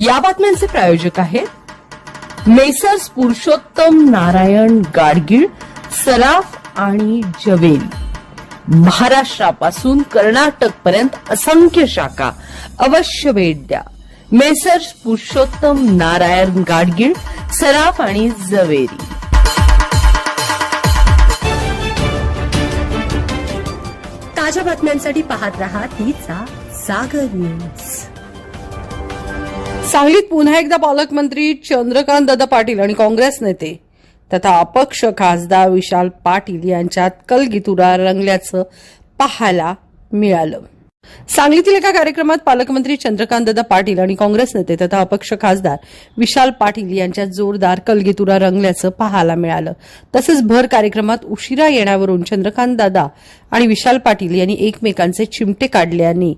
या बातम्यांचे प्रायोजक आहेत मेसर्स पुरुषोत्तम नारायण गाडगीळ सराफ आणि जवेल महाराष्ट्रापासून कर्नाटक पर्यंत असंख्य शाखा अवश्य भेट द्या. मेसर्स पुरुषोत्तम नारायण गाडगीळ सराफ आणि जवेरी. ताज्या बातम्यांसाठी पाहत रहा तिचा सागर न्यूज. सांगलीत पुन्हा एकदा पालकमंत्री चंद्रकांत दादा पाटील आणि काँग्रेस नेते तथा अपक्ष खासदार विशाल पाटील यांच्यात कलगीतुरा रंगल्याचं पाहायला मिळालं. सांगलीतील एका कार्यक्रमात पालकमंत्री चंद्रकांत दादा पाटील आणि काँग्रेस नेते तथा अपक्ष खासदार विशाल पाटील यांच्या जोरदार कलगीतुरा रंगल्याचं पाहायला मिळालं. तसंच भर कार्यक्रमात उशिरा येण्यावरून चंद्रकांत दादा आणि विशाल पाटील यांनी एकमेकांचे चिमटे काढल्याने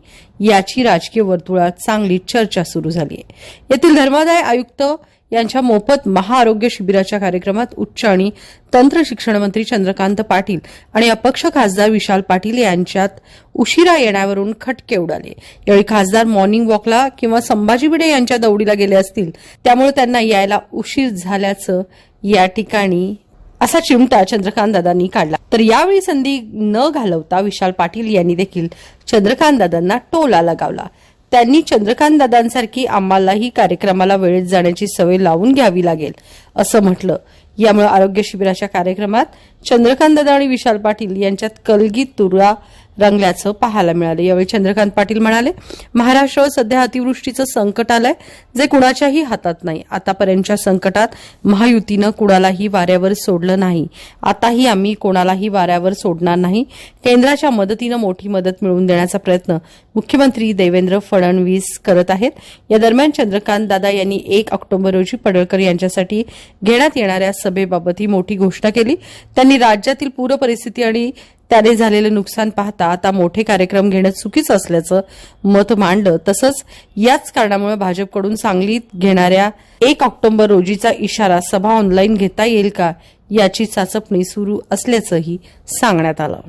याची राजकीय वर्तुळात चांगली चर्चा सुरू झाली आहे. येथील धर्मादाय आयुक्त यांच्या मोफत महाआरोग्य शिबिराच्या कार्यक्रमात उच्च आणि तंत्र शिक्षण मंत्री चंद्रकांत पाटील आणि अपक्ष खासदार विशाल पाटील यांच्यात उशिरा येण्यावरून खटके उडाले. यावेळी खासदार मॉर्निंग वॉकला किंवा संभाजी भिडे यांच्या दौडीला गेले असतील त्यामुळे त्यांना यायला उशीर झाल्याचं या ठिकाणी असा चिमटा चंद्रकांत दादांनी काढला. तर यावेळी संधी न घालवता विशाल पाटील यांनी देखील चंद्रकांत दादांना टोला लगावला. त्यांनी चंद्रकांत दादांसारखी आम्हालाही कार्यक्रमाला वेळेत जाण्याची सवय लावून घ्यावी लागेल असं म्हटलं. यामुळे आरोग्य शिबिराच्या कार्यक्रमात चंद्रकांत दादा आणि विशाल पाटील यांच्यात कलगी तुरा रंगल्याचं पाहायला मिळालं. यावेळी चंद्रकांत पाटील म्हणाले महाराष्ट्रावर सध्या अतिवृष्टीचं संकट आलंय जे कुणाच्याही हातात नाही. आतापर्यंतच्या संकटात महायुतीनं कुणालाही वाऱ्यावर सोडलं नाही. आताही आम्ही कोणालाही वाऱ्यावर सोडणार नाही. केंद्राच्या मदतीनं मोठी मदत मिळवून देण्याचा प्रयत्न मुख्यमंत्री देवेंद्र फडणवीस करत आहेत. या दरम्यान चंद्रकांत दादा यांनी एक ऑक्टोबर रोजी पडळकर यांच्यासाठी घेण्यात येणाऱ्या सभेबाबत ही मोठी घोषणा केली. त्यांनी राज्यातील पूर परिस्थिती आणि त्याने झालेलं नुकसान पाहता आता मोठे कार्यक्रम घेणं चुकीचं असल्याचं मत मांडलं. तसंच याच कारणामुळे भाजपकडून सांगलीत घेणाऱ्या एक ऑक्टोबर रोजीचा इशारा सभा ऑनलाईन घेता येईल का याची चाचपणी सुरू असल्याचंही सांगण्यात आलं.